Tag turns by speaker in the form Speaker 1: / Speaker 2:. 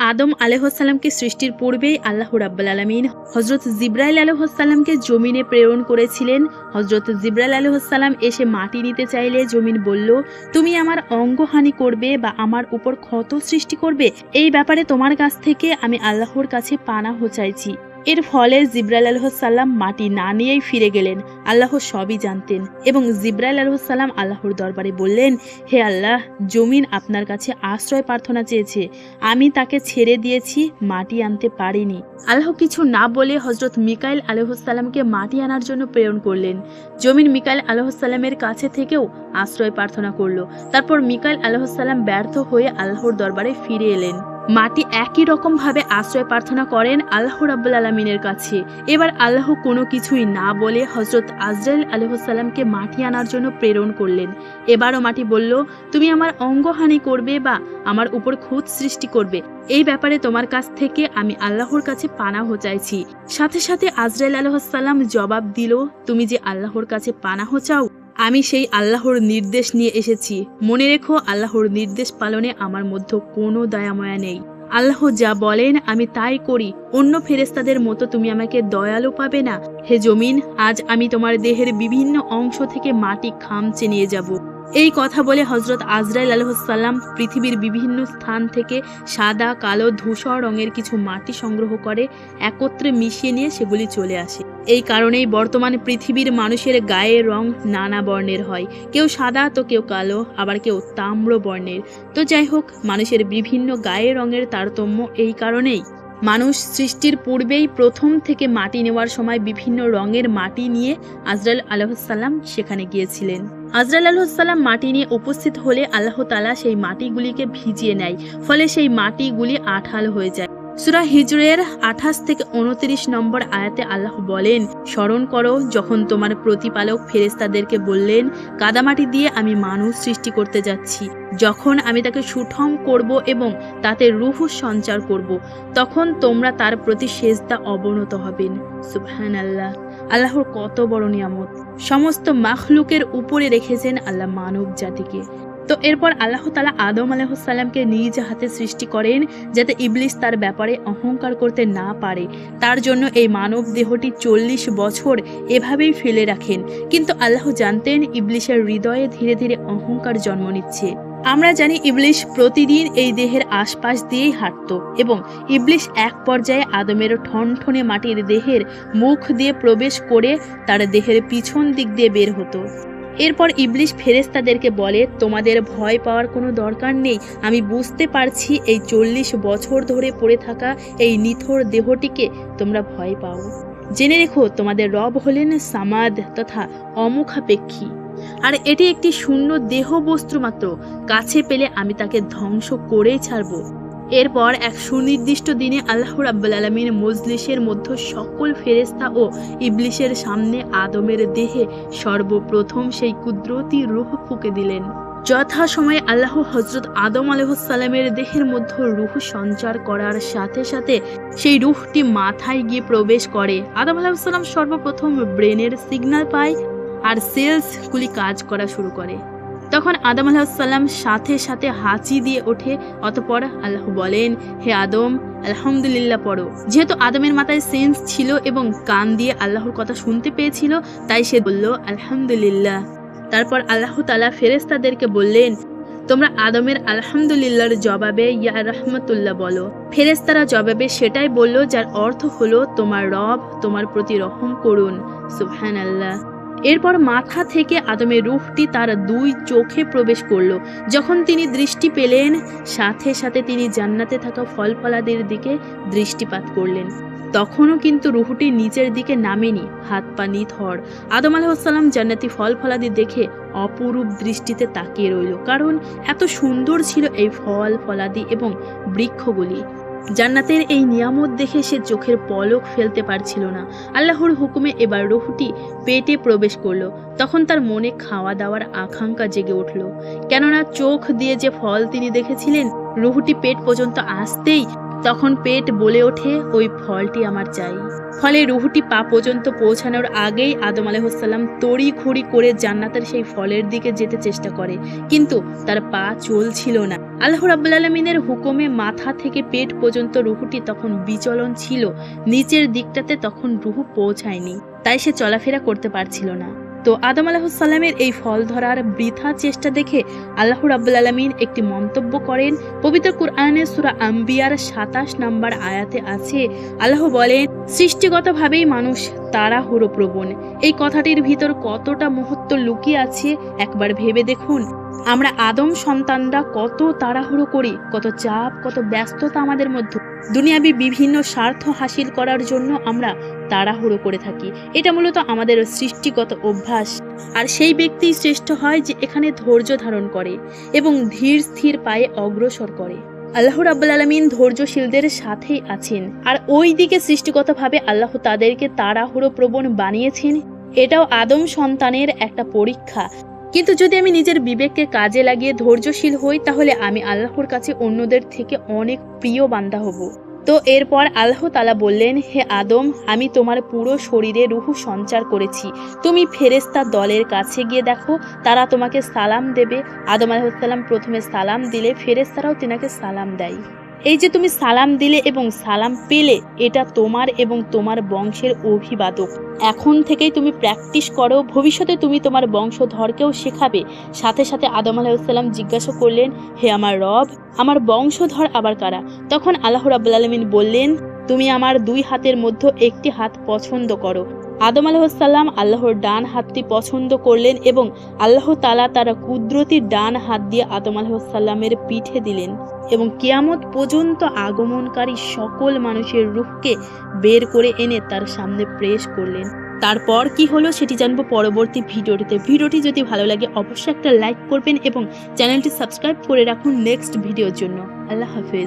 Speaker 1: আদম আলহসাল্লামকে সৃষ্টির পূর্বেই আল্লাহ রাব্বুল আলমিন হজরত জিব্রাইল আলহসাল্লামকে জমিনে প্রেরণ করেছিলেন। হজরত জিব্রাইল আলহসাল্লাম এসে মাটি নিতে চাইলে জমিন বলল, তুমি আমার অঙ্গহানি করবে বা আমার উপর ক্ষত সৃষ্টি করবে? এই ব্যাপারে তোমার কাছ থেকে আমি আল্লাহর কাছে পানাহ চাইছি। এর ফলে জিব্রাইল আলহসাল্লাম মাটি না নিয়েই ফিরে গেলেন। আল্লাহ সবই জানতেন এবং জিব্রাইল আলহসাল্লাম আল্লাহর দরবারে বললেন, হে আল্লাহ, জমিন আপনার কাছে আশ্রয় প্রার্থনা চেয়েছে। আমি তাকে ছেড়ে দিয়েছি, মাটি আনতে পারিনি। আল্লাহ কিছু না বলে হজরত মিকাইল আলহসাল্লামকে মাটি আনার জন্য প্রেরণ করলেন। জমিন মিকাইল আলহসাল্লামের কাছে থেকেও আশ্রয় প্রার্থনা করল। তারপর মিকাইল আলহসাল্লাম ব্যর্থ হয়ে আল্লাহর দরবারে ফিরে এলেন। মাটি একই রকম ভাবে আশ্রয় প্রার্থনা করেন আল্লাহ রাব্বুল আলমিনের কাছে। এবার আল্লাহ কোনো কিছুই না বলে হজরত আজরাইল আলহসাল্লামকে মাটি আনার জন্য প্রেরণ করলেন। এবারও মাটি বলল, তুমি আমার অঙ্গহানি করবে বা আমার উপর খুঁত সৃষ্টি করবে। এই ব্যাপারে তোমার কাছ থেকে আমি আল্লাহর কাছে পানাহ চাইছি। সাথে সাথে আজরাইল আলহসাল্লাম জবাব দিল, তুমি যে আল্লাহর কাছে পানাহ চাও আমি সেই আল্লাহর নির্দেশ নিয়ে এসেছি। মনে রেখো, আল্লাহর নির্দেশ পালনে আমার মধ্যে কোনো দয়াময়া নেই। আল্লাহ যা বলেন, আমি তাই করি। অন্য ফেরেস্তাদের মতো তুমি আমাকে দয়ালু পাবে না। হে জমিন, আজ আমি তোমার দেহের বিভিন্ন অংশ থেকে মাটি খামচে নিয়ে যাব। এই কথা বলে হজরত আজরাইল আলহসাল্লাম পৃথিবীর বিভিন্ন স্থান থেকে সাদা, কালো, ধূসর রঙের কিছু মাটি সংগ্রহ করে একত্রে মিশিয়ে নিয়ে সেগুলি চলে আসে। এই কারণেই বর্তমানে পৃথিবীর মানুষের গায়ের রং নানা বর্ণের হয়। কেউ সাদা, তো কেউ কালো, আবার কেউ তাম্র বর্ণের। তো যাই হোক, মানুষের বিভিন্ন গায়ের রঙের তারতম্য এই কারণেই। মানুষ সৃষ্টির পূর্বেই প্রথম থেকে মাটি নেওয়ার সময় বিভিন্ন রঙের মাটি নিয়ে আজরাল আলহসাল্লাম সেখানে গিয়েছিলেন। আজরাল আলহসাল্লাম মাটি নিয়ে উপস্থিত হলে আল্লাহ তালা সেই মাটিগুলিকে ভিজিয়ে নেয়। ফলে সেই মাটিগুলি আঠাল হয়ে যায়। সুরা হিজরের আঠাশ থেকে উনত্রিশ নম্বর আয়াতে আল্লাহ বলেন, স্মরণ করো, যখন তোমার প্রতিপালক ফেরেস্তাদেরকে বললেন, কাদামাটি দিয়ে আমি মানুষ সৃষ্টি করতে যাচ্ছি। যখন আমি তাকে সুঠম করব এবং তাতে রুহু সঞ্চার করব, তখন তোমরা তার প্রতি সেজদা অবনত হবেন সুবহান আল্লাহ আল্লাহর কত বড় নিয়ামত। সমস্ত মাখলুকের উপরে রেখেছেন আল্লাহ মানব জাতিকে তো এরপর আল্লাহ তালা আদম আলাহসাল্লামকে নিজ হাতে সৃষ্টি করেন যাতে ইবলিস তার ব্যাপারে অহংকার করতে না পারে। তার জন্য এই মানব দেহটি চল্লিশ বছর এভাবেই ফেলে রাখেন। কিন্তু আল্লাহ জানতেন ইবলিশের হৃদয়ে ধীরে ধীরে অহংকার জন্ম নিচ্ছে। আমরা জানি ইবলিশ প্রতিদিন এই দেহের আশপাশ দিয়েই হাঁটত এবং ইবলিশ এক পর্যায়ে আদমের ঠনঠনে মাটির দেহের মুখ দিয়ে প্রবেশ করে তার দেহের পিছন দিক দিয়ে বের হতো। এরপর ইবলিশ ফেরেস্তাদেরকে বলে, তোমাদের ভয় পাওয়ার কোনো দরকার নেই। আমি বুঝতে পারছি এই চল্লিশ বছর ধরে পড়ে থাকা এই নিথর দেহটিকে তোমরা ভয় পাও। জেনে রেখো, তোমাদের রব হলেন সামাদ তথা অমুখাপেক্ষী। আর এটি একটি শূন্য দেহ বস্তু মাত্র। কাছে পেলে আমি তাকে ধ্বংস করেই ছাড়বো। এরপর এক সুনির্দিষ্ট দিনে আল্লাহ রাব্বুল আলমীর মজলিসের মধ্যে সকল ফেরেস্তা ও ইবলিশের সামনে আদমের দেহে সর্বপ্রথম সেই কুদরতি রুহ ফুকে দিলেন। যথা সময়ে আল্লাহ হজরত আদম আলহসাল্লামের দেহের মধ্যে রুহ সঞ্চার করার সাথে সাথে সেই রুহটি মাথায় গিয়ে প্রবেশ করে। আদম আলাহিসাল্লাম সর্বপ্রথম ব্রেনের সিগন্যাল পায় আর সেলসগুলি কাজ করা শুরু করে। তখন আদম আলাহিসাল্লাম সাথে সাথে হাঁচি দিয়ে ওঠে। অতপর আল্লাহ বলেন, হে আদম, আলহামদুলিল্লাহ পড়ো। যেহেতু আদমের মাথায় সেন্স ছিল এবং কান দিয়ে আল্লাহর কথা শুনতে পেয়েছিল, তাই সে বলল, আলহামদুলিল্লাহ। তারপর আল্লাহ তালা ফেরেস্তাদেরকে বললেন, তোমরা আদমের আলহামদুলিল্লাহর জবাবে ইয়া রহমতুল্লাহ বলো। ফেরেস্তারা জবাবে সেটাই বলল, যার অর্থ হলো, তোমার রব তোমার প্রতি রহম করুন। সুবহান আল্লাহ এরপর মাথা থেকে আদমের রূহটি তার দুই চোখে প্রবেশ করল। যখন তিনি দৃষ্টি পেলেন, সাথে সাথে তিনি জান্নাতে থাকা ফল ফলাদের দিকে দৃষ্টিপাত করলেন। তখনও কিন্তু রুহটি নিচের দিকে নামেনি, হাত পা নিথর। আদম আলাহিসাল্লাম জান্নাতি ফল ফলাদি দেখে অপরূপ দৃষ্টিতে তাকিয়ে রইল, কারণ এত সুন্দর ছিল এই ফল ফলাদি এবং বৃক্ষগুলি। জান্নাতের এই নিয়ামত দেখে সে চোখের পলক ফেলতে পারছিল না। আল্লাহর হুকুমে এবার রুহুটি পেটে প্রবেশ করল। তখন তার মনে খাওয়া দাওয়ার আকাঙ্ক্ষা জেগে উঠল। কেননা চোখ দিয়ে যে ফল তিনি দেখেছিলেন, রুহুটি পেট পর্যন্ত আসতেই তখন পেট বলে ওঠে, ওই ফলটি আমার চাই। ফলে রুহুটি পা পর্যন্ত পৌঁছানোর আগেই আদম আলাইসাল্লাম তড়ি খড়ি করে জান্নাতের সেই ফলের দিকে যেতে চেষ্টা করে। কিন্তু তার পা চলছিল না। আল্লাহ রাব্বুল আলমিনের হুকুমে মাথা থেকে পেট পর্যন্ত রুহুটি তখন বিচলন ছিল। নিচের দিকটাতে তখন রুহু পৌঁছায়নি। তাই সে চলাফেরা করতে পারছিল না। তো আদম আলাহুসাল্লামের এই ফল ধরার বৃথা চেষ্টা দেখে আল্লাহ রাবুল আলমিন একটি মন্তব্য করেন। পবিত্র কুরআনে সুরা আম্বিয়ার সাতাশ নম্বর আয়াতে আছে, আল্লাহ বলেন, সৃষ্টিগতভাবেই মানুষ তাড়াহুড়ো প্রবণ এই কথাটির ভিতর কতটা মুহূর্ত লুকিয়ে আছে, একবার ভেবে দেখুন। আমরা আদম সন্তানরা কত তাড়াহুড়ো করি, কত চাপ, কত ব্যস্ততা আমাদের মধ্যে। দুনিয়াবি বিভিন্ন স্বার্থ হাসিল করার জন্য আমরা তাড়াহুড়ো করে থাকি। এটা মূলত আমাদের সৃষ্টিগত অভ্যাস। আর সেই ব্যক্তি শ্রেষ্ঠ হয় যে এখানে ধৈর্য ধারণ করে এবং ধীর স্থির পায়ে অগ্রসর করে। আল্লাহ রাব্বুল আলমিন ধৈর্যশীলদের সাথেই আছেন। আর ওই দিকে সৃষ্টিগতভাবে আল্লাহ তাদেরকে তাড়াহুড়ো প্রবণ বানিয়েছেন, এটাও আদম সন্তানের একটা পরীক্ষা। কিন্তু যদি আমি নিজের বিবেককে কাজে লাগিয়ে ধৈর্যশীল হই, তাহলে আমি আল্লাহর কাছে অন্যদের থেকে অনেক প্রিয় বান্দা হব। তো এরপর আল্লাহ তালা বললেন, হে আদম, আমি তোমার পুরো শরীরে রুহু সঞ্চার করেছি। তুমি ফেরেস্তা দলের কাছে গিয়ে দেখো, তারা তোমাকে সালাম দেবে। আদম আলাহিসাল্লাম প্রথমে সালাম দিলে ফেরেস্তারাও তেনাকে সালাম দেয়। এই যে তুমি সালাম দিলে এবং সালাম পেলে, এটা তোমার এবং তোমার বংশের অভিবাদক। এখন থেকেই তুমি প্র্যাকটিস করো, ভবিষ্যতে তুমি তোমার বংশধরকেও শেখাবে। সাথে সাথে আদম আলাহিসাল্লাম জিজ্ঞাসা করলেন, হে আমার রব, আমার বংশধর আবার কারা? তখন আল্লাহ রাবুল আলমিন বললেন তুমি আমার দুই হাতের মধ্যে একটি হাত পছন্দ করো। আদম আলাহিসাল্লাম আল্লাহর ডান হাতটি পছন্দ করলেন এবং আল্লাহ তালা তারা কুদরতি ডান হাত দিয়ে আদম আলাহিসাল্লামের পিঠে দিলেন এবং কেয়ামত পর্যন্ত আগমনকারী সকল মানুষের রূপকে বের করে এনে তার সামনে প্রেস করলেন। তারপর কি হলো সেটি জানব পরবর্তী ভিডিওটিতে। ভিডিওটি যদি ভালো লাগে অবশ্যই একটা লাইক করবেন এবং চ্যানেলটি সাবস্ক্রাইব করে রাখুন নেক্সট ভিডিওর জন্য। আল্লাহ হাফেজ।